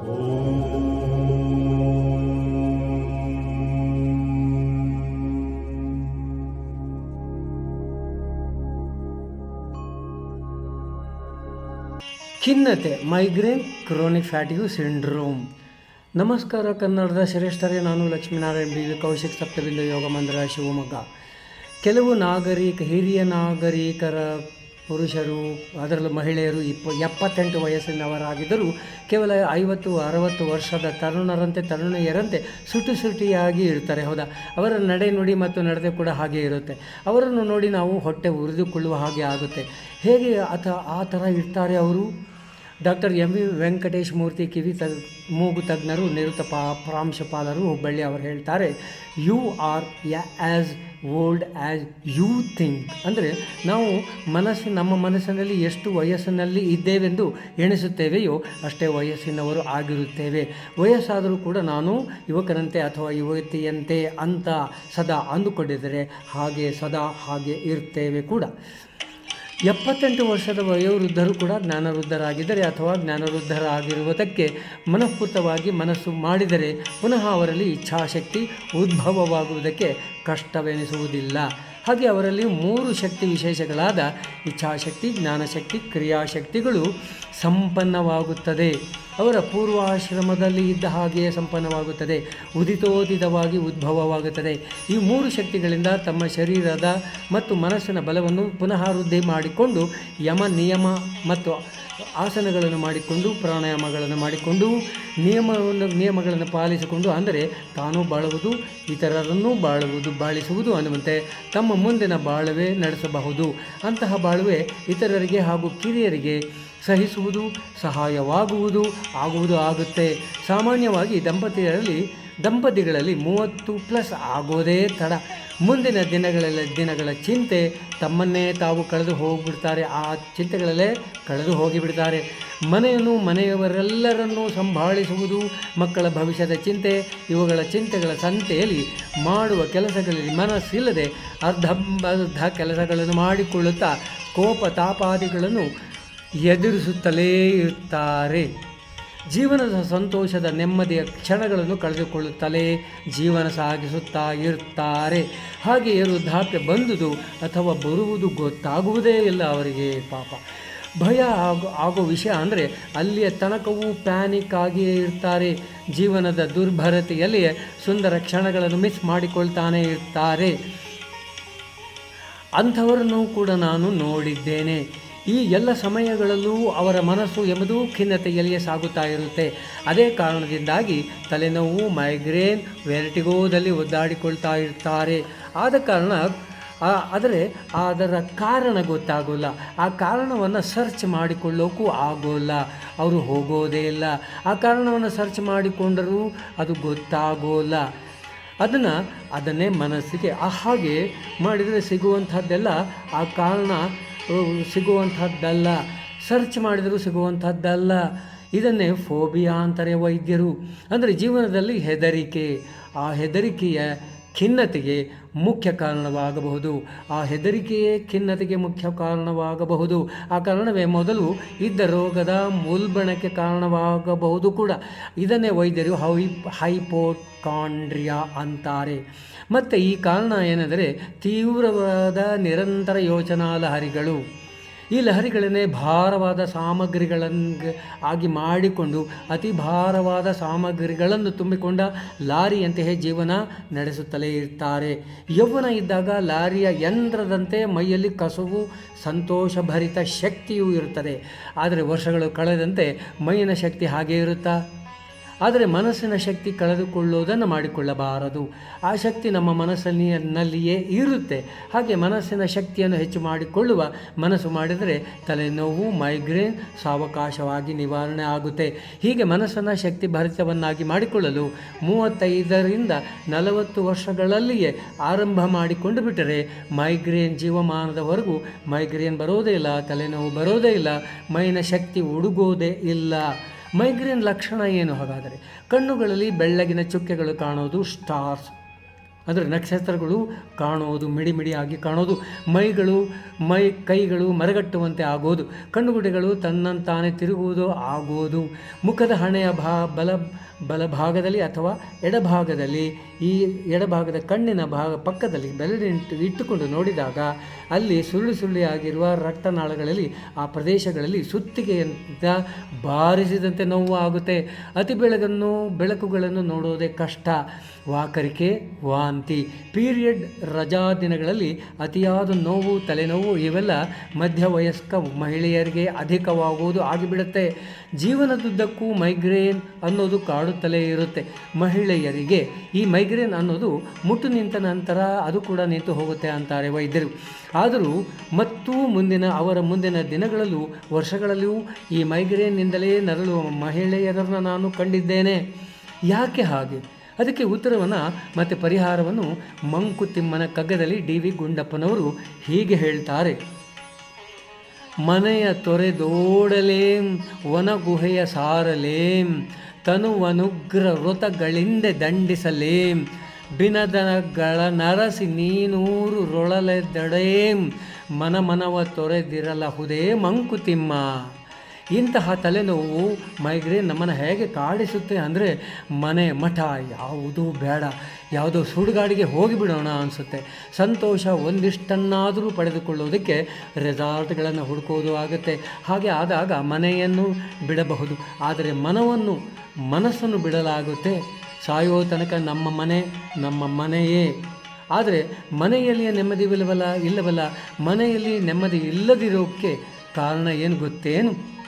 ಖಿನ್ನತೆ migraine chronic ಫ್ಯಾಟಿಗು syndrome ನಮಸ್ಕಾರ, ಕನ್ನಡದ ಶ್ರೇಷ್ಠರೇ, ನಾನು ಲಕ್ಷ್ಮೀನಾರಾಯಣ ಬಿ ಕೌಶಿಕ್ ಸಪ್ತಬಿಂದು ಯೋಗ ಮಂದಿರ ಶಿವಮೊಗ್ಗ. ಕೆಲವು ನಾಗರಿಕ, ಹಿರಿಯ ನಾಗರಿಕರ ಪುರುಷರು, ಅದರಲ್ಲೂ ಮಹಿಳೆಯರು ಇಪ್ಪ, ಎಪ್ಪತ್ತೆಂಟು ವಯಸ್ಸಿನವರಾಗಿದ್ದರೂ ಕೇವಲ ಐವತ್ತು, ಅರವತ್ತು ವರ್ಷದ ತರುಣರಂತೆ, ತರುಣಿಯರಂತೆ ಸುಟು ಸುಟಿಯಾಗಿ ಇರ್ತಾರೆ, ಹೌದಾ? ಅವರ ನಡೆ ನುಡಿ ಮತ್ತು ನಡತೆ ಕೂಡ ಹಾಗೆ ಇರುತ್ತೆ. ಅವರನ್ನು ನೋಡಿ ನಾವು ಹೊಟ್ಟೆ ಉರಿದುಕೊಳ್ಳುವ ಹಾಗೆ ಆಗುತ್ತೆ. ಹೇಗೆ ಆತ, ಆ ಥರ ಇರ್ತಾರೆ ಅವರು? Doctor M V Venkatesh Murthy, ಕಿವಿ ತಗ್, ಮೂಗು ತಜ್ಞರು, ನಿವೃತ್ತ ಪಾ, ಪ್ರಾಂಶುಪಾಲರು, ಹುಬ್ಬಳ್ಳಿ ಅವರು ಹೇಳ್ತಾರೆ, you are as old as you think ಅಂದರೆ ನಾವು ಮನಸ್ಸು, ನಮ್ಮ ಮನಸ್ಸಿನಲ್ಲಿ ಎಷ್ಟು ವಯಸ್ಸಿನಲ್ಲಿ ಇದ್ದೇವೆಂದು ಎಣಿಸುತ್ತೇವೆಯೋ ಅಷ್ಟೇ ವಯಸ್ಸಿನವರು ಆಗಿರುತ್ತೇವೆ. ವಯಸ್ಸಾದರೂ ಕೂಡ ನಾನು ಯುವಕರಂತೆ ಅಥವಾ ಯುವತಿಯಂತೆ ಅಂತ ಸದಾ ಅಂದುಕೊಂಡಿದ್ದರೆ ಹಾಗೆ ಸದಾ ಹಾಗೆ ಇರ್ತೇವೆ ಕೂಡ. ಎಪ್ಪತ್ತೆಂಟು ವರ್ಷದ ವಯೋವೃದ್ಧರು ಕೂಡ ಜ್ಞಾನವೃದ್ಧರಾಗಿದ್ದರೆ ಅಥವಾ ಜ್ಞಾನವೃದ್ಧರಾಗಿರುವುದಕ್ಕೆ ಮನಃಪೂತವಾಗಿ ಮನಸ್ಸು ಮಾಡಿದರೆ, ಪುನಃ ಅವರಲ್ಲಿ ಇಚ್ಛಾಶಕ್ತಿ ಉದ್ಭವವಾಗುವುದಕ್ಕೆ ಕಷ್ಟವೆನಿಸುವುದಿಲ್ಲ. ಹಾಗೆ ಅವರಲ್ಲಿ ಮೂರು ಶಕ್ತಿ ವಿಶೇಷಗಳಾದ ಇಚ್ಛಾಶಕ್ತಿ, ಜ್ಞಾನಶಕ್ತಿ, ಕ್ರಿಯಾಶಕ್ತಿಗಳು ಸಂಪನ್ನವಾಗುತ್ತದೆ. ಅವರ ಪೂರ್ವಾಶ್ರಮದಲ್ಲಿ ಇದ್ದ ಹಾಗೆಯೇ ಸಂಪನ್ನವಾಗುತ್ತದೆ. ಉದಿತೋದಿತವಾಗಿ ಉದ್ಭವವಾಗುತ್ತದೆ. ಈ ಮೂರು ಶಕ್ತಿಗಳಿಂದ ತಮ್ಮ ಶರೀರದ ಮತ್ತು ಮನಸ್ಸಿನ ಬಲವನ್ನು ಪುನಃ ವೃದ್ಧಿ ಮಾಡಿಕೊಂಡು ಯಮ, ನಿಯಮ ಮತ್ತು ಆಸನಗಳನ್ನು ಮಾಡಿಕೊಂಡು, ಪ್ರಾಣಾಯಾಮಗಳನ್ನು ಮಾಡಿಕೊಂಡು, ನಿಯಮವನ್ನು, ನಿಯಮಗಳನ್ನು ಪಾಲಿಸಿಕೊಂಡು, ಅಂದರೆ ತಾನು ಬಾಳುವುದು, ಇತರರನ್ನು ಬಾಳುವುದು, ಬಾಳಿಸುವುದು ಅನ್ನುವಂತೆ ತಮ್ಮ ಮುಂದಿನ ಬಾಳುವೆ ನಡೆಸಬಹುದು. ಅಂತಹ ಬಾಳುವೆ ಇತರರಿಗೆ ಹಾಗೂ ಕಿರಿಯರಿಗೆ ಸಹಿಸುವುದು, ಸಹಾಯವಾಗುವುದು, ಆಗುವುದು ಆಗುತ್ತೆ. ಸಾಮಾನ್ಯವಾಗಿ ದಂಪತಿಗಳಲ್ಲಿ ದಂಪತಿಗಳಲ್ಲಿ ಮೂವತ್ತು ಪ್ಲಸ್ ಆಗೋದೇ ತಡ. ಮುಂದಿನ ದಿನಗಳಲ್ಲಿ ದಿನಗಳ ಚಿಂತೆ ತಮ್ಮನ್ನೇ ತಾವು ಕಳೆದು ಹೋಗಿಬಿಡ್ತಾರೆ. ಆ ಚಿಂತೆಗಳಲ್ಲೇ ಕಳೆದು ಹೋಗಿಬಿಡ್ತಾರೆ. ಮನೆಯನ್ನು ಮನೆಯವರೆಲ್ಲರನ್ನೂ ಸಂಭಾಳಿಸುವುದು ಮಕ್ಕಳ ಭವಿಷ್ಯದ ಚಿಂತೆ. ಇವುಗಳ ಚಿಂತೆಗಳ ಸಂತೆಯಲ್ಲಿ ಮಾಡುವ ಕೆಲಸಗಳಲ್ಲಿ ಮನಸ್ಸಿಲ್ಲದೆ ಅರ್ಧಂಬರ್ಧ ಕೆಲಸಗಳನ್ನು ಮಾಡಿಕೊಳ್ಳುತ್ತಾ ಕೋಪ ತಾಪಾದಿಗಳನ್ನು ಎದುರಿಸುತ್ತಲೇ ಇರ್ತಾರೆ. ಜೀವನದ ಸಂತೋಷದ ನೆಮ್ಮದಿಯ ಕ್ಷಣಗಳನ್ನು ಕಳೆದುಕೊಳ್ಳುತ್ತಲೇ ಜೀವನ ಸಾಗಿಸುತ್ತಾ ಇರ್ತಾರೆ ಹಾಗೆ ವೃದ್ಧಾಪ್ಯ ಬಂದುದು ಅಥವಾ ಬರುವುದು ಗೊತ್ತಾಗುವುದೇ ಇಲ್ಲ ಅವರಿಗೆ ಪಾಪ. ಭಯ ಆಗೋ ಆಗೋ ವಿಷಯ ಅಂದರೆ ಅಲ್ಲಿಯ ತನಕವೂ ಪ್ಯಾನಿಕ್ ಆಗಿಯೇ ಇರ್ತಾರೆ. ಜೀವನದ ದುರ್ಭರತೆಯಲ್ಲಿ ಸುಂದರ ಕ್ಷಣಗಳನ್ನು ಮಿಸ್ ಮಾಡಿಕೊಳ್ತಾನೆ ಇರ್ತಾರೆ. ಅಂಥವರನ್ನು ಕೂಡ ನಾನು ನೋಡಿದ್ದೇನೆ. ಈ ಎಲ್ಲ ಸಮಯಗಳಲ್ಲೂ ಅವರ ಮನಸ್ಸು ಎಂಬುದೂ ಖಿನ್ನತೆಯಲ್ಲಿಯೇ ಸಾಗುತ್ತಾ ಇರುತ್ತೆ. ಅದೇ ಕಾರಣದಿಂದಾಗಿ ತಲೆನೋವು, ಮೈಗ್ರೇನ್, ವೆರಟಿಗೋದಲ್ಲಿ ಒದ್ದಾಡಿಕೊಳ್ತಾ ಇರ್ತಾರೆ. ಆದ ಕಾರಣ ಆದರೆ ಅದರ ಕಾರಣ ಗೊತ್ತಾಗೋಲ್ಲ. ಆ ಕಾರಣವನ್ನು ಸರ್ಚ್ ಮಾಡಿಕೊಳ್ಳೋಕ್ಕೂ ಆಗೋಲ್ಲ. ಅವರು ಹೋಗೋದೇ ಇಲ್ಲ. ಆ ಕಾರಣವನ್ನು ಸರ್ಚ್ ಮಾಡಿಕೊಂಡರೂ ಅದು ಗೊತ್ತಾಗೋಲ್ಲ. ಅದನ್ನು, ಅದನ್ನೇ ಮನಸ್ಸಿಗೆ ಹಾಗೆ ಮಾಡಿದರೆ ಸಿಗುವಂಥದ್ದೆಲ್ಲ ಆ ಕಾರಣ ಸಿಗುವಂಥದ್ದಲ್ಲ. ಸರ್ಚ್ ಮಾಡಿದರೂ ಸಿಗುವಂಥದ್ದಲ್ಲ. ಇದನ್ನೇ ಫೋಬಿಯಾ ಅಂತಾರೆ ವೈದ್ಯರು. ಅಂದರೆ ಜೀವನದಲ್ಲಿ ಹೆದರಿಕೆ. ಆ ಹೆದರಿಕೆಯ ಖಿನ್ನತೆಗೆ ಮುಖ್ಯ ಕಾರಣವಾಗಬಹುದು. ಆ ಹೆದರಿಕೆಯೇ ಖಿನ್ನತೆಗೆ ಮುಖ್ಯ ಕಾರಣವಾಗಬಹುದು. ಆ ಕಾರಣವೇ ಮೊದಲು ಇದ್ದ ರೋಗದ ಮೂಲ್ಬಣಕ್ಕೆ ಕಾರಣವಾಗಬಹುದು ಕೂಡ. ಇದನ್ನೇ ವೈದ್ಯರು ಹೈ, ಹೈಪೋಕಾಂಡ್ರಿಯಾ ಅಂತಾರೆ. ಮತ್ತು ಈ ಕಾರಣ ಏನೆಂದರೆ ತೀವ್ರವಾದ ನಿರಂತರ ಯೋಚನಾ ಲಹರಿಗಳು ಈ ಲಹರಿಗಳನ್ನೇ ಭಾರವಾದ ಸಾಮಗ್ರಿಗಳನ್ನು ಆಗಿ ಮಾಡಿಕೊಂಡು ಅತಿ ಭಾರವಾದ ಸಾಮಗ್ರಿಗಳನ್ನು ತುಂಬಿಕೊಂಡ ಲಾರಿಯಂತೆಯೇ ಜೀವನ ನಡೆಸುತ್ತಲೇ ಇರ್ತಾರೆ. ಯೌವನ ಇದ್ದಾಗ ಲಾರಿಯ ಯಂತ್ರದಂತೆ ಮೈಯಲ್ಲಿ ಕಸುವು, ಸಂತೋಷಭರಿತ ಶಕ್ತಿಯೂ ಇರುತ್ತದೆ. ಆದರೆ ವರ್ಷಗಳು ಕಳೆದಂತೆ ಮೈಯಿನ ಶಕ್ತಿ ಹಾಗೇ ಇರುತ್ತಾ? ಆದರೆ ಮನಸ್ಸಿನ ಶಕ್ತಿ ಕಳೆದುಕೊಳ್ಳುವುದನ್ನು ಮಾಡಿಕೊಳ್ಳಬಾರದು. ಆ ಶಕ್ತಿ ನಮ್ಮ ಮನಸ್ಸಿನಲ್ಲಿಯೇ ಇರುತ್ತೆ. ಹಾಗೆ ಮನಸ್ಸಿನ ಶಕ್ತಿಯನ್ನು ಹೆಚ್ಚು ಮಾಡಿಕೊಳ್ಳುವ ಮನಸ್ಸು ಮಾಡಿದರೆ ತಲೆನೋವು, ಮೈಗ್ರೇನ್, ಸಾವಕಾಶವಾಗಿ ನಿವಾರಣೆ ಆಗುತ್ತೆ. ಹೀಗೆ ಮನಸ್ಸನ್ನು ಶಕ್ತಿ ಭರಿತವನ್ನಾಗಿ ಮಾಡಿಕೊಳ್ಳಲು ಮೂವತ್ತೈದರಿಂದ ನಲವತ್ತು ವರ್ಷಗಳಲ್ಲಿಯೇ ಆರಂಭ ಮಾಡಿಕೊಂಡು ಬಿಟ್ಟರೆ ಮೈಗ್ರೇನ್ ಜೀವಮಾನದವರೆಗೂ ಮೈಗ್ರೇನ್ ಬರೋದೇ ಇಲ್ಲ, ತಲೆನೋವು ಬರೋದೇ ಇಲ್ಲ, ಮೈನ ಶಕ್ತಿ ಉಡುಗೋದೇ ಇಲ್ಲ. ಮೈಗ್ರೇನ್ ಲಕ್ಷಣ ಏನು ಹಾಗಾದರೆ? ಕಣ್ಣುಗಳಲ್ಲಿ ಬೆಳ್ಳಗಿನ ಚುಕ್ಕೆಗಳು ಕಾಣೋದು ಸ್ಟಾರ್ಸ್. ಅಂದರೆ ನಕ್ಷತ್ರಗಳು ಕಾಣೋದು ಮಿಡಿ ಮಿಡಿಯಾಗಿ ಕಾಣೋದು. ಮೈಗಳು, ಮೈ, ಕೈಗಳು ಮರಗಟ್ಟುವಂತೆ ಆಗೋದು. ಕಣ್ಣುಗುಡ್ಡೆಗಳು ತನ್ನಂತಾನೆ ತಿರುಗುವುದು, ಆಗೋದು. ಮುಖದ ಹಣೆಯ ಭಾ, ಬಲ ಬಲಭಾಗದಲ್ಲಿ ಅಥವಾ ಎಡಭಾಗದಲ್ಲಿ, ಈ ಎಡಭಾಗದ ಕಣ್ಣಿನ ಭಾಗ ಪಕ್ಕದಲ್ಲಿ ಬೆರಳಿಟ್ಟು ಇಟ್ಟುಕೊಂಡು ನೋಡಿದಾಗ ಅಲ್ಲಿ ಸುರುಳಿ ಸುಳ್ಳಿಯಾಗಿರುವ ರಕ್ತನಾಳಗಳಲ್ಲಿ, ಆ ಪ್ರದೇಶಗಳಲ್ಲಿ ಸುತ್ತಿಗೆಯಿಂದ ಬಾರಿಸಿದಂತೆ ನೋವು ಆಗುತ್ತೆ. ಅತಿ ಬೆಳಗನ್ನು, ಬೆಳಕುಗಳನ್ನು ನೋಡುವುದೇ ಕಷ್ಟ. ವಾಕರಿಕೆ, ವಾಂತಿ, ಪೀರಿಯಡ್, ರಜಾ ದಿನಗಳಲ್ಲಿ ಅತಿಯಾದ ನೋವು, ತಲೆನೋವು ಇವೆಲ್ಲ ಮಧ್ಯವಯಸ್ಕ ಮಹಿಳೆಯರಿಗೆ ಅಧಿಕವಾಗುವುದು ಆಗಿಬಿಡುತ್ತೆ. ಜೀವನದುದ್ದಕ್ಕೂ ಮೈಗ್ರೇನ್ ಅನ್ನೋದು ಕಾಡುತ್ತಲೇ ಇರುತ್ತೆ. ಮಹಿಳೆಯರಿಗೆ ಈ ಮೈಗ್ರೇನ್ ಅನ್ನೋದು ಮುಟ್ಟು ನಿಂತ ನಂತರ ಅದು ಕೂಡ ನಿಂತು ಹೋಗುತ್ತೆ ಅಂತಾರೆ ವೈದ್ಯರು. ಆದರೂ ಮತ್ತು ಮುಂದಿನ, ಅವರ ಮುಂದಿನ ದಿನಗಳಲ್ಲೂ ವರ್ಷಗಳಲ್ಲೂ ಈ ಮೈಗ್ರೇನ್ನಿಂದಲೇ ನರಳುವ ಮಹಿಳೆಯರನ್ನು ನಾನು ಕಂಡಿದ್ದೇನೆ. ಯಾಕೆ ಹಾಗೆ? ಅದಕ್ಕೆ ಉತ್ತರವನ್ನು ಮತ್ತು ಪರಿಹಾರವನ್ನು ಮಂಕುತಿಮ್ಮನ ಕಗ್ಗದಲ್ಲಿ ಡಿ ವಿ ಗುಂಡಪ್ಪನವರು ಹೀಗೆ ಹೇಳ್ತಾರೆ. ಮನೆಯ ತೊರೆದೋಡಲೇಂ, ವನಗುಹೆಯ ಸಾರಲೇಂ ತನುವನುಗ್ರ ವೃತಗಳಿಂದೆ ದಂಡಿಸಲೇಂ. ಬಿನದನಗಳ ನರಸಿ ನೀನೂರು ರೊಳಲೆದಡೇಂ ಮನಮನವ ತೊರೆದಿರಲಹುದೇ ಮಂಕುತಿಮ್ಮ. ಇಂತಹ ತಲೆನೋವು ಮೈಗ್ರೇನ್ ನಮ್ಮನ್ನು ಹೇಗೆ ಕಾಡಿಸುತ್ತೆ ಅಂದರೆ ಮನೆ ಮಠ ಯಾವುದೂ ಬೇಡ. ಯಾವುದೋ ಸುಡುಗಾಡಿಗೆ ಹೋಗಿಬಿಡೋಣ ಅನಿಸುತ್ತೆ. ಸಂತೋಷ ಒಂದಿಷ್ಟನ್ನಾದರೂ ಪಡೆದುಕೊಳ್ಳೋದಕ್ಕೆ ರೆಸಾರ್ಟ್ಗಳನ್ನು ಹುಡುಕೋದು ಆಗುತ್ತೆ. ಹಾಗೆ ಆದಾಗ ಮನೆಯನ್ನು ಬಿಡಬಹುದು. ಆದರೆ ಮನವನ್ನು, ಮನಸ್ಸನ್ನು ಬಿಡಲಾಗುತ್ತೆ. ಸಾಯೋ ತನಕ ನಮ್ಮ ಮನೆ, ನಮ್ಮ ಮನೆಯೇ. ಆದರೆ ಮನೆಯಲ್ಲಿ ನೆಮ್ಮದಿವಿಲ್ಲವಲ್ಲ ಇಲ್ಲವಲ್ಲ ಮನೆಯಲ್ಲಿ ನೆಮ್ಮದಿ ಇಲ್ಲದಿರೋಕ್ಕೆ ಕಾರಣ ಏನು ಗೊತ್ತೇನು?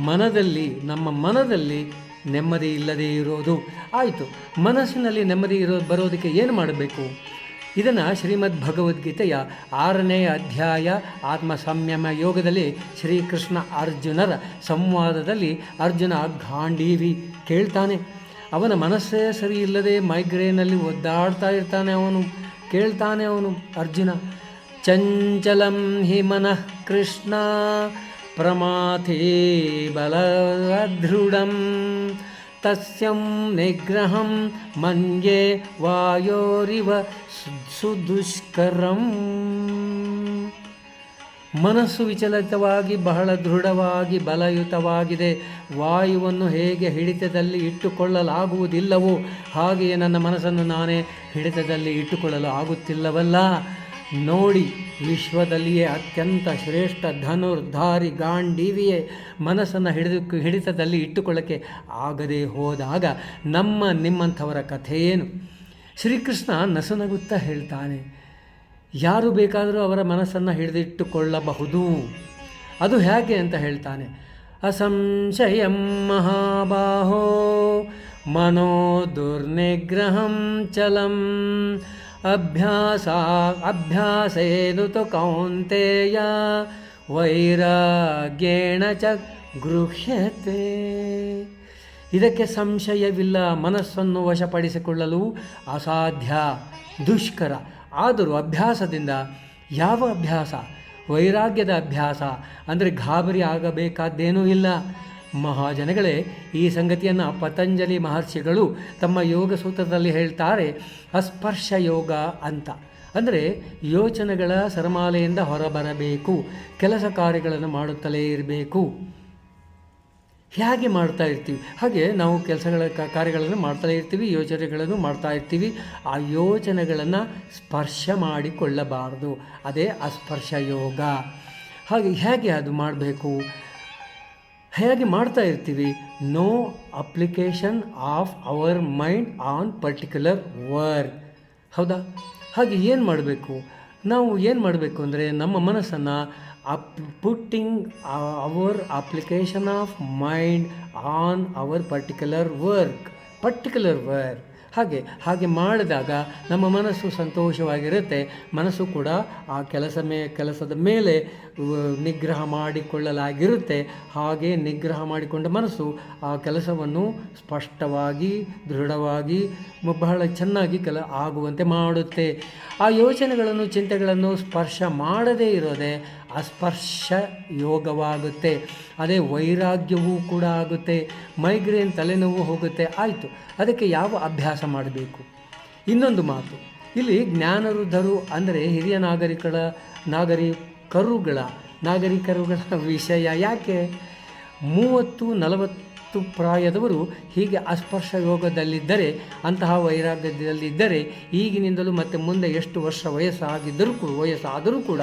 ಮನದಲ್ಲಿ, ನಮ್ಮ ಮನದಲ್ಲಿ ನೆಮ್ಮದಿ ಇಲ್ಲದೇ ಇರೋದು. ಆಯಿತು, ಮನಸ್ಸಿನಲ್ಲಿ ನೆಮ್ಮದಿ ಇರೋ, ಬರೋದಕ್ಕೆ ಏನು ಮಾಡಬೇಕು? ಇದನ್ನು ಶ್ರೀಮದ್ ಭಗವದ್ಗೀತೆಯ ಆರನೇ ಅಧ್ಯಾಯ ಆತ್ಮ ಸಂಯಮ ಯೋಗದಲ್ಲಿ ಶ್ರೀಕೃಷ್ಣ ಅರ್ಜುನರ ಸಂವಾದದಲ್ಲಿ ಅರ್ಜುನ ಗಾಂಡೀವಿ ಕೇಳ್ತಾನೆ. ಅವನ ಮನಸ್ಸೇ ಸರಿ ಇಲ್ಲದೆ ಮೈಗ್ರೇನಲ್ಲಿ ಒದ್ದಾಡ್ತಾ ಇರ್ತಾನೆ ಅವನು. ಕೇಳ್ತಾನೆ ಅವನು ಅರ್ಜುನ. ಚಂಚಲಂ ಹಿ ಮನಃ ಕೃಷ್ಣ. ಪ್ರಮಾಥೇ ಬಲದೃಢಂ ತಸ್ಯಂ ಮನ್ಯೆ ವಾಯೋರಿವ ಸುದುಷ್ಕರಂ ಮನಸ್ಸು ವಿಚಲಿತವಾಗಿ, ಬಹಳ ದೃಢವಾಗಿ, ಬಲಯುತವಾಗಿದೆ. ವಾಯುವನ್ನು ಹೇಗೆ ಹಿಡಿತದಲ್ಲಿ ಇಟ್ಟುಕೊಳ್ಳಲಾಗುವುದಿಲ್ಲವೋ ಹಾಗೆಯೇ ನನ್ನ ಮನಸ್ಸನ್ನು ನಾನೇ ಹಿಡಿತದಲ್ಲಿ ಇಟ್ಟುಕೊಳ್ಳಲು ಆಗುತ್ತಿಲ್ಲವಲ್ಲ. ನೋಡಿ, ವಿಶ್ವದಲ್ಲಿಯೇ ಅತ್ಯಂತ ಶ್ರೇಷ್ಠ ಧನುರ್ಧಾರಿ ಗಾಂಡೀವಿಯೇ ಮನಸ್ಸನ್ನು ಹಿಡಿದು, ಹಿಡಿತದಲ್ಲಿ ಇಟ್ಟುಕೊಳ್ಳಕ್ಕೆ ಆಗದೆ ಹೋದಾಗ ನಮ್ಮ ನಿಮ್ಮಂಥವರ ಕಥೆಯೇನು? ಶ್ರೀಕೃಷ್ಣ ನಸುನಗುತ್ತಾ ಹೇಳ್ತಾನೆ, ಯಾರು ಬೇಕಾದರೂ ಅವರ ಮನಸ್ಸನ್ನು ಹಿಡಿದಿಟ್ಟುಕೊಳ್ಳಬಹುದು. ಅದು ಹೇಗೆ ಅಂತ ಹೇಳ್ತಾನೆ, ಅಸಂಶಯಂ ಮಹಾಬಾಹೋ ಮನೋ ದುರ್ನಿಗ್ರಹಂ ಚಲಂ ಅಭ್ಯಾಸ, ಅಭ್ಯಾಸೇನು ತು ಕೌಂತೆಯ? ವೈರಾಗ್ಯೇಣ ಚ ಗೃಹ್ಯತೆ. ಇದಕ್ಕೆ ಸಂಶಯವಿಲ್ಲ, ಮನಸ್ಸನ್ನು ವಶಪಡಿಸಿಕೊಳ್ಳಲು ಅಸಾಧ್ಯ, ದುಷ್ಕರ. ಆದರೂ ಅಭ್ಯಾಸದಿಂದ ಯಾವ ಅಭ್ಯಾಸ? ವೈರಾಗ್ಯದ ಅಭ್ಯಾಸ? ಅಂದರೆ ಗಾಬರಿ ಆಗಬೇಕಾದ್ದೇನೂ ಇಲ್ಲ. ಮಹಾಜನಗಳೇ, ಈ ಸಂಗತಿಯನ್ನು ಪತಂಜಲಿ ಮಹರ್ಷಿಗಳು ತಮ್ಮ ಯೋಗ ಸೂತ್ರದಲ್ಲಿ ಹೇಳ್ತಾರೆ ಅಸ್ಪರ್ಶ ಯೋಗ ಅಂತ. ಅಂದರೆ ಯೋಚನೆಗಳ ಸರಮಾಲೆಯಿಂದ ಹೊರಬರಬೇಕು, ಕೆಲಸ ಕಾರ್ಯಗಳನ್ನು ಮಾಡುತ್ತಲೇ ಇರಬೇಕು. ಹೇಗೆ ಮಾಡ್ತಾ ಇರ್ತೀವಿ? ಹಾಗೆ ನಾವು ಕೆಲಸಗಳ ಕಾರ್ಯಗಳನ್ನು ಮಾಡ್ತಲೇ ಇರ್ತೀವಿ, ಯೋಚನೆಗಳನ್ನು ಮಾಡ್ತಾ ಇರ್ತೀವಿ. ಆ ಯೋಚನೆಗಳನ್ನು ಸ್ಪರ್ಶ ಮಾಡಿಕೊಳ್ಳಬಾರದು. ಅದೇ ಅಸ್ಪರ್ಶ ಯೋಗ ಹಾಗೆ ಹೇಗೆ ಅದು ಮಾಡಬೇಕು? ಹೇಗೆ ಮಾಡ್ತಾ ಇರ್ತೀವಿ? No application of our mind on particular work ಹೌದಾ? ಹಾಗೆ ಏನು ಮಾಡಬೇಕು? ನಾವು ಏನು ಮಾಡಬೇಕು ಅಂದರೆ ನಮ್ಮ ಮನಸ್ಸನ್ನು up putting our application of mind on our particular work particular work ಹಾಗೆ ಹಾಗೆ ಮಾಡಿದಾಗ ನಮ್ಮ ಮನಸ್ಸು ಸಂತೋಷವಾಗಿರುತ್ತೆ. ಮನಸ್ಸು ಕೂಡ ಆ ಕೆಲಸ ಮೇ, ಕೆಲಸದ ಮೇಲೆ ನಿಗ್ರಹ ಮಾಡಿಕೊಳ್ಳಲಾಗಿರುತ್ತೆ. ಹಾಗೆ ನಿಗ್ರಹ ಮಾಡಿಕೊಂಡ ಮನಸ್ಸು ಆ ಕೆಲಸವನ್ನು ಸ್ಪಷ್ಟವಾಗಿ, ದೃಢವಾಗಿ, ಬಹಳ ಚೆನ್ನಾಗಿ ಕೆಲ, ಆಗುವಂತೆ ಮಾಡುತ್ತೆ. ಆ ಯೋಚನೆಗಳನ್ನು, ಚಿಂತೆಗಳನ್ನು ಸ್ಪರ್ಶ ಮಾಡದೇ ಇರೋದೇ ಅಸ್ಪರ್ಶ ಯೋಗವಾಗುತ್ತೆ ಅದೇ ವೈರಾಗ್ಯವೂ ಕೂಡ ಆಗುತ್ತೆ. ಮೈಗ್ರೇನ್ ತಲೆನೋವು ಹೋಗುತ್ತೆ. ಆಯಿತು, ಅದಕ್ಕೆ ಯಾವ ಅಭ್ಯಾಸ ಮಾಡಬೇಕು? ಇನ್ನೊಂದು ಮಾತು, ಇಲ್ಲಿ ಜ್ಞಾನವೃದ್ಧರು ಅಂದರೆ ಹಿರಿಯ ನಾಗರಿಕರ ನಾಗರಿಕರುಗಳ ನಾಗರಿಕರುಗಳ ವಿಷಯ ಯಾಕೆ? ಮೂವತ್ತು, ನಲವತ್ತು ಪ್ರಾಯದವರು ಹೀಗೆ ಅಸ್ಪರ್ಶ ಯೋಗದಲ್ಲಿದ್ದರೆ ಅಂತಹ ವೈರಾಗ್ಯದಲ್ಲಿದ್ದರೆ ಈಗಿನಿಂದಲೂ ಮತ್ತೆ ಮುಂದೆ ಎಷ್ಟು ವರ್ಷ ವಯಸ್ಸಾಗಿದ್ದರೂ ಕೂಡ, ವಯಸ್ಸಾದರೂ ಕೂಡ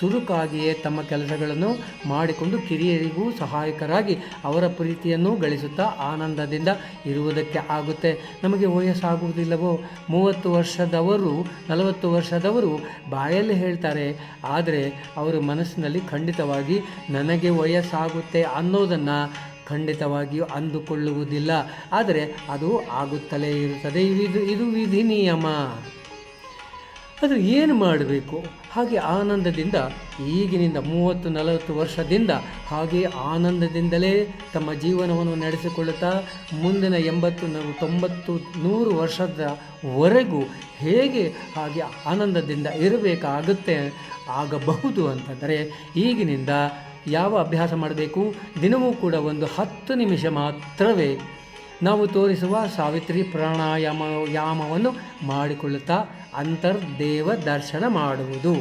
ಚುರುಕಾಗಿಯೇ ತಮ್ಮ ಕೆಲಸಗಳನ್ನು ಮಾಡಿಕೊಂಡು ಕಿರಿಯರಿಗೂ ಸಹಾಯಕರಾಗಿ ಅವರ ಪ್ರೀತಿಯನ್ನು ಗಳಿಸುತ್ತಾ ಆನಂದದಿಂದ ಇರುವುದಕ್ಕೆ ಆಗುತ್ತೆ. ನಮಗೆ ವಯಸ್ಸಾಗುವುದಿಲ್ಲವೋ? ಮೂವತ್ತು ವರ್ಷದವರು, ನಲವತ್ತು ವರ್ಷದವರು ಬಾಯಲ್ಲಿ ಹೇಳ್ತಾರೆ, ಆದರೆ ಅವರು ಮನಸ್ಸಿನಲ್ಲಿ ಖಂಡಿತವಾಗಿ ನನಗೆ ವಯಸ್ಸಾಗುತ್ತೆ ಅನ್ನೋದನ್ನು ಖಂಡಿತವಾಗಿಯೂ ಅಂದುಕೊಳ್ಳುವುದಿಲ್ಲ. ಆದರೆ ಅದು ಆಗುತ್ತಲೇ ಇರುತ್ತದೆ. ಇದು ಇದು ವಿಧಿ ನಿಯಮ ಆದರೆ ಏನು ಮಾಡಬೇಕು? ಹಾಗೆ ಆನಂದದಿಂದ, ಈಗಿನಿಂದ ಮೂವತ್ತು ನಲವತ್ತು ವರ್ಷದಿಂದ ಹಾಗೆ ಆನಂದದಿಂದಲೇ ತಮ್ಮ ಜೀವನವನ್ನು ನಡೆಸಿಕೊಳ್ಳುತ್ತಾ, ಮುಂದಿನ ಎಂಬತ್ತು ತೊಂಬತ್ತು, ನೂರು ವರ್ಷದವರೆಗೂ ಹೇಗೆ ಹಾಗೆ ಆನಂದದಿಂದ ಇರಬೇಕಾಗುತ್ತೆ ಆಗಬಹುದು ಅಂತಂದರೆ, ಈಗಿನಿಂದ ಯಾವ ಅಭ್ಯಾಸ ಮಾಡಬೇಕು? ದಿನವೂ ಕೂಡ ಒಂದು ಹತ್ತು ನಿಮಿಷ ಮಾತ್ರವೇ ನಾವು ತೋರಿಸುವ ಸಾವಿತ್ರಿ ಪ್ರಾಣಾಯಾಮ, ಯಾಮವನ್ನು ಮಾಡಿಕೊಳ್ಳುತ್ತಾ ಅಂತರ್ದೇವ ದರ್ಶನ ಮಾಡುವುದು.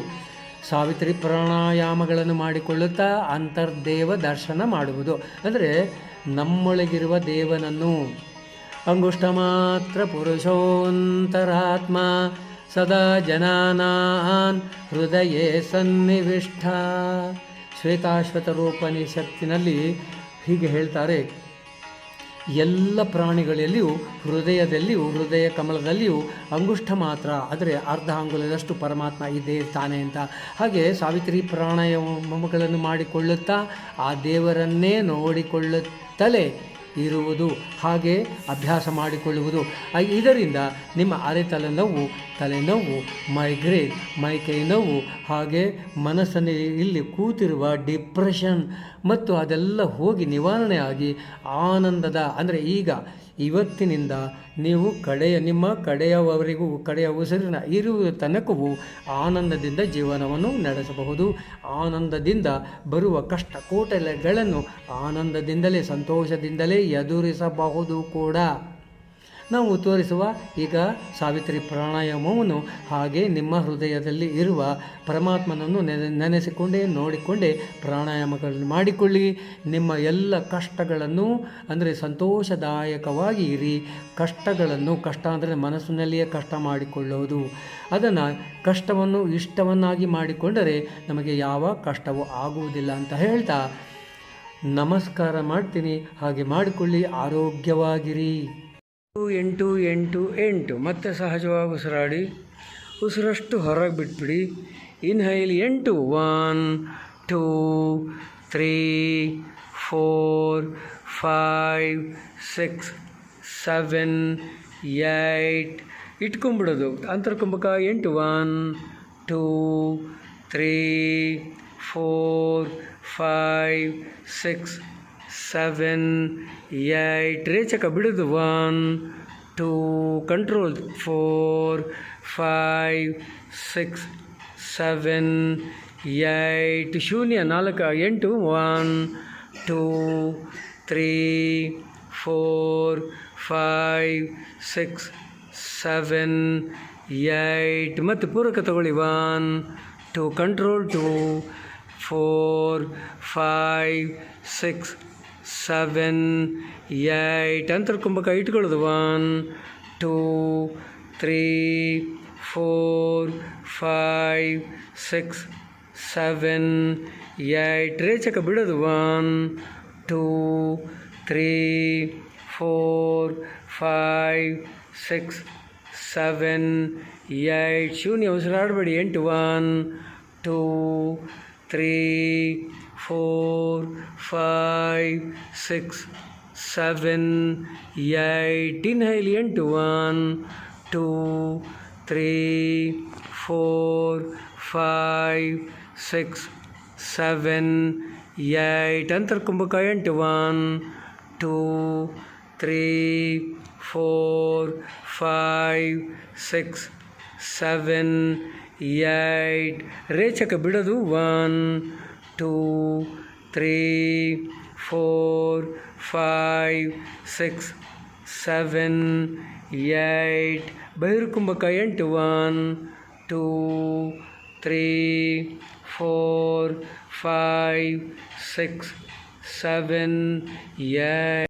ಸಾವಿತ್ರಿ ಪ್ರಾಣಾಯಾಮಗಳನ್ನು ಮಾಡಿಕೊಳ್ಳುತ್ತಾ ಅಂತರ್ದೇವ ದರ್ಶನ ಮಾಡುವುದು. ಅಂದರೆ ನಮ್ಮೊಳಗಿರುವ ದೇವನನ್ನು ಅಂಗುಷ್ಟ ಮಾತ್ರ ಪುರುಷೋಂತರಾತ್ಮ ಸದಾ ಜನಾನಾನ್ ಹೃದಯೇ ಸನ್ನಿವಿಷ್ಟ ಶ್ವೇತಾಶ್ವತ ರೂಪನಿಷತ್ತಿನಲ್ಲಿ ಹೀಗೆ ಹೇಳ್ತಾರೆ. ಎಲ್ಲ ಪ್ರಾಣಿಗಳಲ್ಲಿಯೂ, ಹೃದಯದಲ್ಲಿಯೂ, ಹೃದಯ ಕಮಲದಲ್ಲಿಯೂ ಅಂಗುಷ್ಠ ಮಾತ್ರ. ಆದರೆ ಅರ್ಧ ಅಂಗುಲದಷ್ಟು ಪರಮಾತ್ಮ ಇದೆ ತಾನೆ ಅಂತ. ಹಾಗೆ ಸಾವಿತ್ರಿ ಪ್ರಾಣಾಯಾಮಗಳನ್ನು ಮಾಡಿಕೊಳ್ಳುತ್ತಾ ಆ ದೇವರನ್ನೇ ನೋಡಿಕೊಳ್ಳುತ್ತಲೇ ಇರುವುದು, ಹಾಗೆ ಅಭ್ಯಾಸ ಮಾಡಿಕೊಳ್ಳುವುದು. ಇದರಿಂದ ನಿಮ್ಮ ಅರೆ ತಲೆನೋವು, ಮೈಗ್ರೇನ್ ಮೈಕೈ ನೋವು ಹಾಗೆ ಮನಸ್ಸನ್ನು ಇಲ್ಲಿ ಕೂತಿರುವ ಡಿಪ್ರೆಷನ್ ಮತ್ತು ಅದೆಲ್ಲ ಹೋಗಿ ನಿವಾರಣೆ ಆಗಿ ಆನಂದದ, ಅಂದರೆ ಈಗ ಇವತ್ತಿನಿಂದ ನೀವು ಕಡೆಯ, ನಿಮ್ಮ ಕಡೆಯವರಿಗೂ, ಕಡೆಯ ಉಸಿರಿನ ಇರುವ ತನಕವೂ ಆನಂದದಿಂದ ಜೀವನವನ್ನು ನಡೆಸಬಹುದು. ಆನಂದದಿಂದ ಬರುವ ಕಷ್ಟ ಕೋಟಲೆಗಳನ್ನು ಆನಂದದಿಂದಲೇ, ಸಂತೋಷದಿಂದಲೇ ಎದುರಿಸಬಹುದು ಕೂಡ. ನಾವು ತೋರಿಸುವ ಈಗ ಸಾವಿತ್ರಿ ಪ್ರಾಣಾಯಾಮವನ್ನು ಹಾಗೆ ನಿಮ್ಮ ಹೃದಯದಲ್ಲಿ ಇರುವ ಪರಮಾತ್ಮನನ್ನು ನೆನೆ, ನೆನೆಸಿಕೊಂಡೇ, ನೋಡಿಕೊಂಡೇ ಪ್ರಾಣಾಯಾಮಗಳನ್ನು ಮಾಡಿಕೊಳ್ಳಿ. ನಿಮ್ಮ ಎಲ್ಲ ಕಷ್ಟಗಳನ್ನು, ಅಂದರೆ ಸಂತೋಷದಾಯಕವಾಗಿ ಇರಿ. ಕಷ್ಟಗಳನ್ನು, ಕಷ್ಟ ಅಂದರೆ ಮನಸ್ಸಿನಲ್ಲಿಯೇ ಕಷ್ಟ ಮಾಡಿಕೊಳ್ಳುವುದು ಅದನ್ನು ಕಷ್ಟವನ್ನು ಇಷ್ಟವನ್ನಾಗಿ ಮಾಡಿಕೊಂಡರೆ ನಮಗೆ ಯಾವ ಕಷ್ಟವೂ ಆಗುವುದಿಲ್ಲ ಅಂತ ಹೇಳ್ತಾ ನಮಸ್ಕಾರ ಮಾಡ್ತೀನಿ. ಹಾಗೆ ಮಾಡಿಕೊಳ್ಳಿ. ಆರೋಗ್ಯವಾಗಿರಿ. ಎಂಟು ಎಂಟು ಎಂಟು. ಮತ್ತೆ ಸಹಜವಾಗಿ ಉಸಿರಾಡಿ. ಉಸಿರಷ್ಟು ಹೊರಗೆ ಬಿಟ್ಬಿಡಿ. ಇನ್ಹೈಲ್ ಎಂಟು. One two three four five six seven eight ಇಟ್ಕೊಂಬಿಡೋದು ಅಂತರ್ಕುಂಭಕ ಎಂಟು. One two three four five six seven eight ರೇಚಕ ಬಿಡೋದು one two control four five six seven eight ಶೂನ್ಯ ನಾಲ್ಕು, ಎಂಟು one two three four five six seven eight ಮತ್ತು ಪೂರಕ ತಗೊಳ್ಳಿ one two control two four five six seven eight ಅಂತರ್ಕುಂಭಕ ಇಟ್ಕೊಳ್ಳೋದು one two three four five six seven eight ರೇಚಕ ಬಿಡೋದು one two three four five six seven eight ಶೂನ್ಯ ಉಸಿರಾಡಬೇಡಿ ಎಂಟು one two three four five six seven eight inhale ಎಂಟು one two three four five six seven eight ಅಂತರ್ಕುಂಭಕ ಎಂಟು one two three four five six seven eight ರೇಚಕ ಬಿಡೋದು one two three four five six seven eight ಬಹಿರ್ಕುಂಭಕ ಎಂಟು one two three four five six seven eight